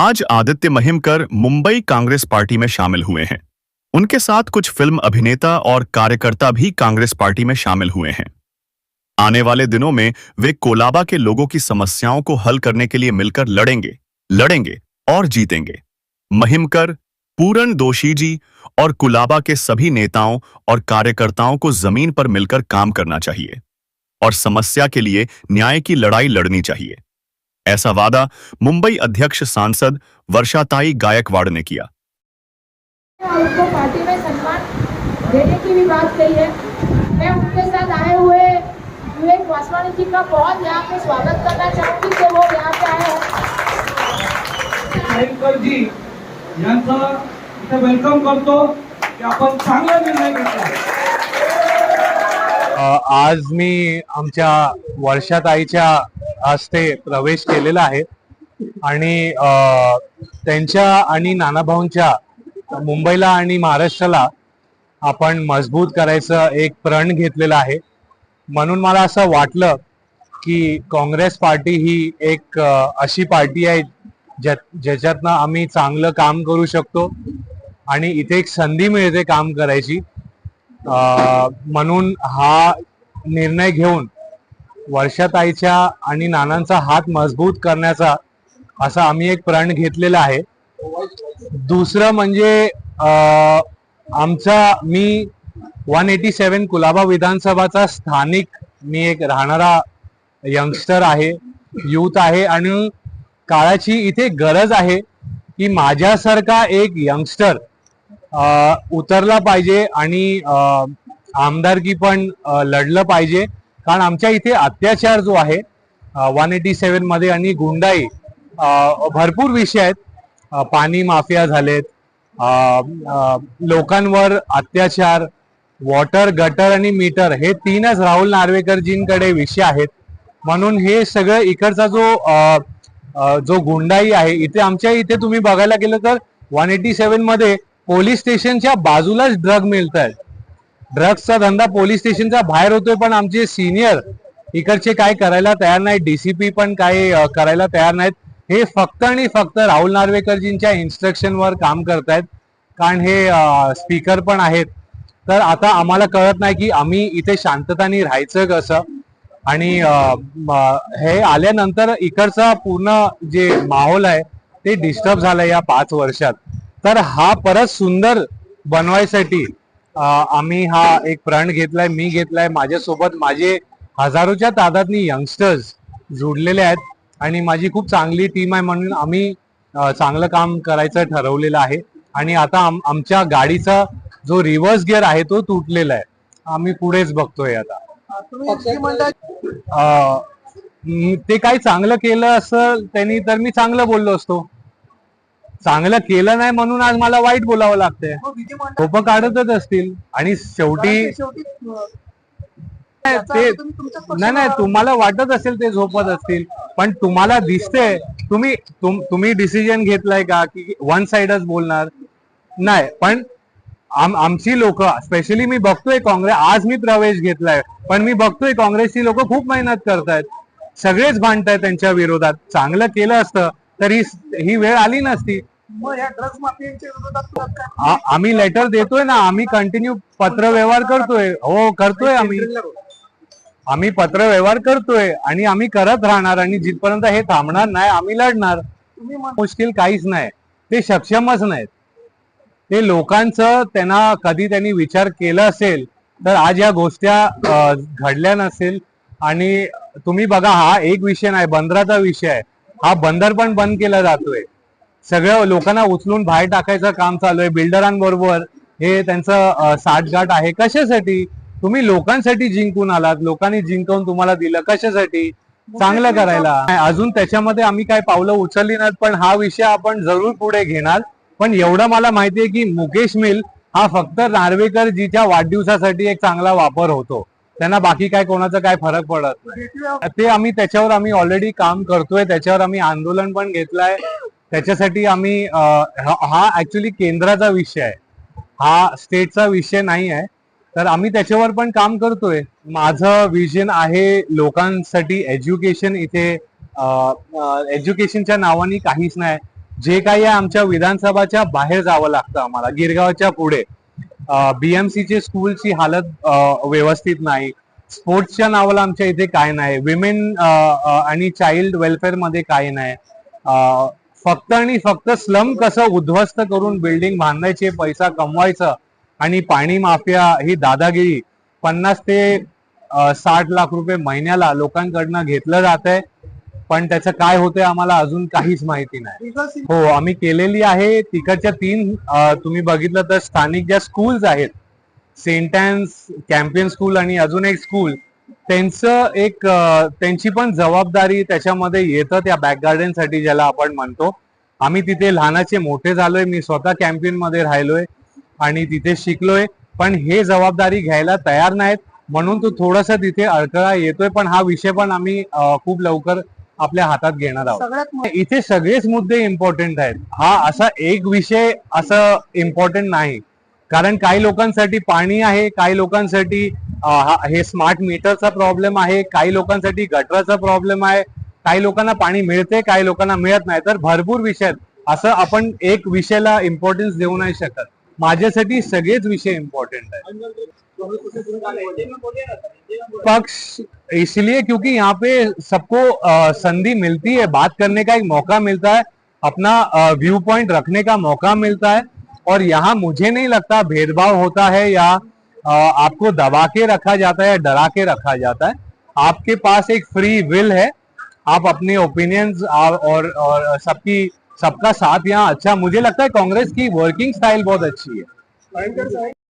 आज आदित्य महिमकर मुंबई कांग्रेस पार्टी में शामिल हुए हैं। उनके साथ कुछ फ़िल्म अभिनेता और कार्यकर्ता भी कांग्रेस पार्टी में शामिल हुए हैं। आने वाले दिनों में वे कोलाबा के लोगों की समस्याओं को हल करने के लिए मिलकर लड़ेंगे लड़ेंगे और जीतेंगे। महिमकर पूरन दोषी जी और कुलाबा के सभी नेताओं और कार्यकर्ताओं को ज़मीन पर मिलकर काम करना चाहिए और समस्या के लिए न्याय की लड़ाई लड़नी चाहिए। ऐसा वादा मुंबई अध्यक्ष सांसद वर्षाताई गायकवाड़ ने किया। उनको पार्टी में सम्मान देने की भी बात कही है। मैं उनके साथ आए हुए विवेक वासवानी जी का बहुत यहाँ पे स्वागत करना चाहूंगी कि वो यहाँ पे आए हैं। जी यांचं इथे वेलकम करतो की आपण चांगला निर्णय घेतला. आज मी आमच्या वर्षाताईच्या हस्ते प्रवेश केलेला आहे. आणि त्यांच्या आणि नानाभाऊंच्या मुंबईला आणि महाराष्ट्राला आपण मजबूत करायचं एक प्रण घेतलेलं आहे. म्हणून मला असं वाटलं की काँग्रेस पार्टी ही एक अशी पार्टी आहे ज्या ज्याच्यातनं आम्ही चांगलं काम करू शकतो आणि इथे एक संधी मिळते काम करायची. म्हणून हा निर्णय घेऊन वर्षाताईच्या आणि नानांचा हात मजबूत करण्याचा असा आम्ही एक प्रण घेतलेला आहे. दुसरं म्हणजे आमचा मी वन एटी सेवन कुलाबा विधानसभाचा स्थानिक मी एक राहणारा यंगस्टर आहे युथ आहे आणि काळाची इथे गरज आहे की माझ्यासारखा एक यंगस्टर उतरला पाहिजे आणि आमदारकी पण लढलं पाहिजे. कारण आमच्या इथे अत्याचार जो आहे वन एटी सेवनमध्ये आणि गुंडाई भरपूर विषय आहेत. पाणी माफिया झालेत. लोकांवर अत्याचार वॉटर गटर आणि मीटर हे तीनच राहुल नार्वेकरजींकडे विषय आहेत. म्हणून हे सगळं इकडचा जो आ, जो गुंडाई आहे इथे आमच्या इथे तुम्ही बघायला गेलं तर वन एटी सेवनमध्ये पोलीस स्टेशनच्या बाजूलाच ड्रग मिळत आहेत ड्रग्सचा धंदा पोलीस स्टेशनचा बाहेर होतोय पण आमचे सिनियर इकडचे काय करायला तयार नाही डीसीपी पण काय करायला तयार नाहीत. हे फक्त आणि फक्त राहुल नार्वेकरजींच्या इन्स्ट्रक्शनवर काम करतायत कारण हे स्पीकर पण आहेत. तर आता आम्हाला कळत नाही की आम्ही इथे शांततानी राहायचं कसं. आणि हे आल्यानंतर इकडचा पूर्ण जे माहोल आहे ते डिस्टर्ब झालं या पाच वर्षात. तर हा परत सुंदर बनवायसाठी आम्ही हा एक प्रण घेतलाय मी घेतलाय. माझ्यासोबत माझे हजारोच्या तादातनी यंगस्टर्स जुडलेले आहेत आणि माझी खूप चांगली टीम आहे म्हणून आम्ही चांगलं काम करायचं ठरवलेलं आहे. आणि आता आम- आमच्या गाडीचा जो रिव्हर्स गिअर आहे तो तुटलेला आहे. आम्ही पुढेच बघतोय आता. ते काही चांगलं केलं असेल त्यांनी तर मी चांगलं बोललो असतो. चांगलं केलं नाही म्हणून आज मला वाईट बोलावं लागतंय. झोप काढतच असतील. आणि शेवटी ते नाही नाही तुम्हाला वाटत असेल ते झोपत असतील पण तुम्हाला दिसते तुम्ही तुम- तुम्ही डिसिजन घेतलाय का? की वन साइडच बोलणार? नाही पण आम आमची लोक स्पेशली मी बघतोय काँग्रेस आज मी प्रवेश घेतलाय पण मी बघतोय काँग्रेसची लोक खूप मेहनत करतायत. सगळेच भांडतायत त्यांच्या विरोधात. चांगलं केलं असतं तर ही ही वेळ आली नसती. मग या ड्रग्ज माफियांच्या विरोधात आ- आम्ही लेटर देतोय ना आम्ही कंटिन्यू पत्र व्यवहार करतोय. हो करतोय आम्ही. आम्ही पत्र व्यवहार करतोय आणि आम्ही करत राहणार आणि जिथपर्यंत हे थांबणार नाही आम्ही लढणार. मुश्किल काहीच नाही. ते सक्षमच नाहीत. ते लोकांचं त्यांना कधी त्यांनी विचार केला असेल तर आज या गोष्टी घडल्या नसेल. आणि तुम्ही बघा हा एक विषय नाही बंदराचा विषय आहे. हा बंदर पण बंद केला जातोय. सगळ्या लोकांना उचलून बाहेर टाकायचं काम चालू आहे. बिल्डरांबरोबर हे त्यांचं साठगाठ आहे. कशासाठी? तुम्ही लोकांसाठी जिंकून आलात. लोकांनी जिंकवून तुम्हाला दिलं. कशासाठी? चांगलं करायला. अजून त्याच्यामध्ये आम्ही काय पावलं उचलली नाहीत पण हा विषय आपण जरूर पुढे घेणार. पण एवढं मला माहितीये की मुकेश मिल हा फक्त नार्वेकर जीच्या वाढदिवसासाठी एक चांगला वापर होतो. त्यांना बाकी काय कोणाचा काय फरक पडत नाही. ते आम्ही त्याच्यावर आम्ही ऑलरेडी काम करतोय. त्याच्यावर आम्ही आंदोलन पण घेतलंय. त्याच्यासाठी आम्ही हा- ऍक्च्युली केंद्राचा विषय आहे. हा स्टेटचा विषय नाही आहे. तर आम्ही त्याच्यावर पण काम करतोय. माझं विजन आहे लोकांसाठी एज्युकेशन इथे एज्युकेशनच्या नावाने काहीच नाही. जे काही आहे आमच्या विधानसभाच्या बाहेर जावं लागतं आम्हाला. गिरगावच्या पुढे. बीएमसीचे स्कूलची हालत व्यवस्थित नाही. स्पोर्ट्सच्या नावाला आमच्या इथे काय नाही. विमेन आणि चाइल्ड वेलफेअरमध्ये काय नाही. फक्त आणि फक्त स्लम कसं उद्ध्वस्त करून बिल्डिंग बांधायचे पैसा कमवायचा आणि पाणी माफिया ही दादागिरी पन्नास ते साठ लाख रुपये महिन्याला लोकांकडनं घेतलं जात आहे पण त्याचं काय होतंय आम्हाला अजून काहीच माहिती नाही. हो आम्ही केलेली आहे. तिकडच्या तीन तुम्ही बघितलं तर स्थानिक ज्या स्कूल्स आहेत सेंट कॅम्पियन स्कूल आणि अजून एक स्कूल त्यांचं एक त्यांची पण जबाबदारी त्याच्यामध्ये येतं त्या बॅक गार्डनसाठी ज्याला आपण म्हणतो. आम्ही तिथे लहानाचे मोठे झालोय मी स्वतः कॅम्पियनमध्ये राहिलोय आणि तिथे शिकलोय. पण हे जबाबदारी घ्यायला तयार नाहीत. म्हणून तो थोडासा तिथे अडथळा येतोय. पण हा विषय पण आम्ही खूप लवकर आपल्या हातात घेणार आहोत. इथे सगळेच मुद्दे इम्पॉर्टंट आहेत. हा असा एक विषय असं इम्पॉर्टंट नाही. कारण काही लोकांसाठी पाणी आहे काही लोकांसाठी हे स्मार्ट मीटरचा प्रॉब्लेम आहे. काही लोकांसाठी गटराचा प्रॉब्लेम आहे. काही लोकांना पाणी मिळते काही लोकांना मिळत नाही. तर भरपूर विषय आहेत. असं आपण एक विषयाला इम्पॉर्टन्स देऊ नाही शकत. माझ्यासाठी सगळेच विषय इम्पॉर्टंट आहे पक्ष इसलिए क्योंकि यहाँ पे सबको संधि मिलती है. बात करने का एक मौका मिलता है. अपना व्यू पॉइंट रखने का मौका मिलता है. और यहाँ मुझे नहीं लगता भेदभाव होता है या आपको दबा के रखा जाता है डरा के रखा जाता है। आपके पास एक फ्री विल है। आप अपने ओपिनियंस और और सबकी, सबका साथ यहाँ अच्छा। मुझे लगता है कांग्रेस की वर्किंग स्टाइल बहुत अच्छी है।